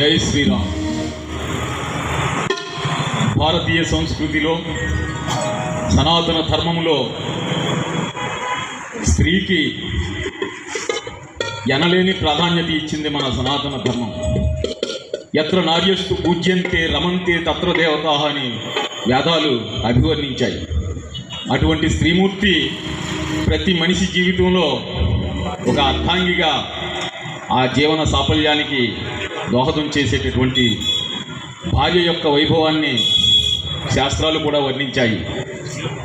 జై శ్రీరామ్. భారతీయ సంస్కృతిలో సనాతన ధర్మములో స్త్రీకి ఎనలేని ప్రాధాన్యత ఇచ్చింది మన సనాతన ధర్మం. ఎత్ర నార్యస్తు పూజ్యంతే రమంతే తత్ర దేవత అని వేదాలు అభివర్ణించాయి. అటువంటి స్త్రీమూర్తి ప్రతి మనిషి జీవితంలో ఒక అర్థాంగిగా ఆ జీవన సాఫల్యానికి దోహదం చేసేటటువంటి భార్య యొక్క వైభవాన్ని శాస్త్రాలు కూడా వర్ణించాయి.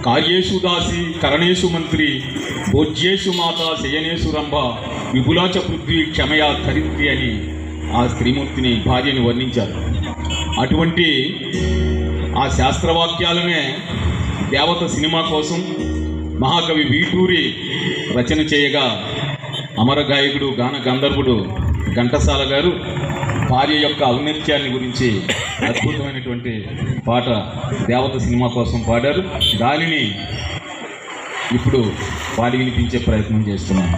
కార్యేషు దాసి కరణేషు మంత్రి భోజ్యేషు మాత శయనేషు రంభ విపులాచ పృథ్వీ క్షమయా ధరిత్రి అని ఆ స్త్రీమూర్తిని భార్యని వర్ణించారు. అటువంటి ఆ శాస్త్రవాక్యాలనే దేవత సినిమా కోసం మహాకవి వీటూరి రచన చేయగా అమర గాయకుడు గాన గంధర్వుడు ఘంటసాల గారు భార్య యొక్క ఔన్నత్యాన్ని గురించి అద్భుతమైనటువంటి పాట దేవత సినిమా కోసం పాడారు. దానిని ఇప్పుడు పాడి వినిపించే ప్రయత్నం చేస్తున్నాను.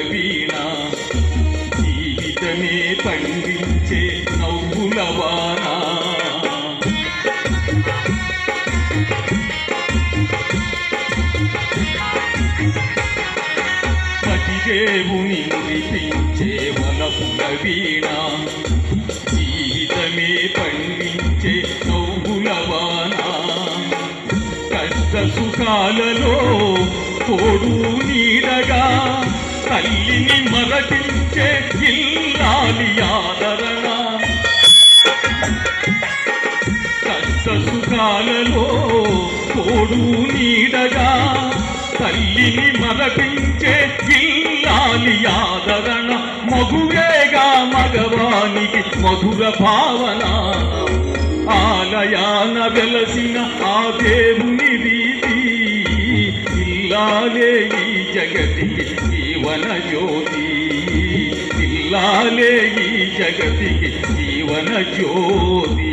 వీణ జీవితమే పండించే నవ్వుల వాన. పతిదేవుని మురిపించే వలపుల వీణ జీవితమే పండించే నవ్వుల వాన. కష్ట సుఖాలలో తోడు నీడగా తల్లిని మరటించే ఇల్లాలి ఆదరణ. కష్ట సుఖాలలో తోడు నీడగా తల్లిని మరటించే ఇల్లాలి ఆదరణ. మగువేగా మగవానికి మధుర భావన. ఆలయాన వెలసిన ఆ దేవుని రీతి ఇల్లాలే ఈ జగతికి జీవన జ్యోతి ఇల్లాలే ఈ జగతికి జీవన జ్యోతి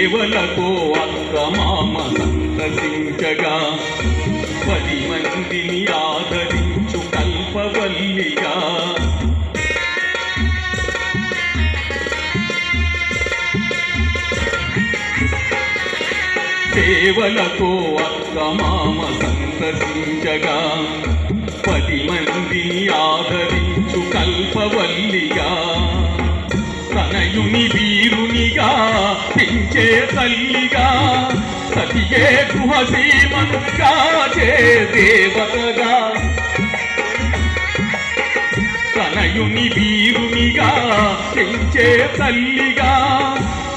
సేవలతో అక్రమామ సంతసించగా పది మందిని ఆదరించు కల్పవల్లిగా. సేవలతో అక్రమామ సంతసించగా పది మందిని ఆదరించు కల్పవల్లిగా. తనయుని తల్లిగా పెంచే తల్లిగా సతియే గృహసీమను కాచే దేవతగా. తనయుని వీరునిగా పెంచే తల్లిగా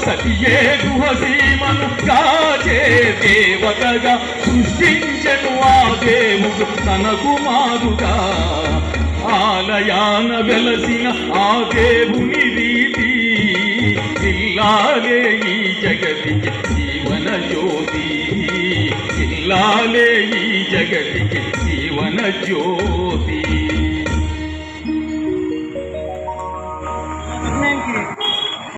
సతియే గృహసీమను కాచే దేవతగా సృష్టించను ఆ దేవుడు తన కుమారుగా ఆలయాన వెలసిన ఆ దేవుని రీతి ఇల్లాలే ఈ జగతికి జీవన జ్యోతి. ఇల్లాలే ఈ జగతికి జీవన జ్యోతి.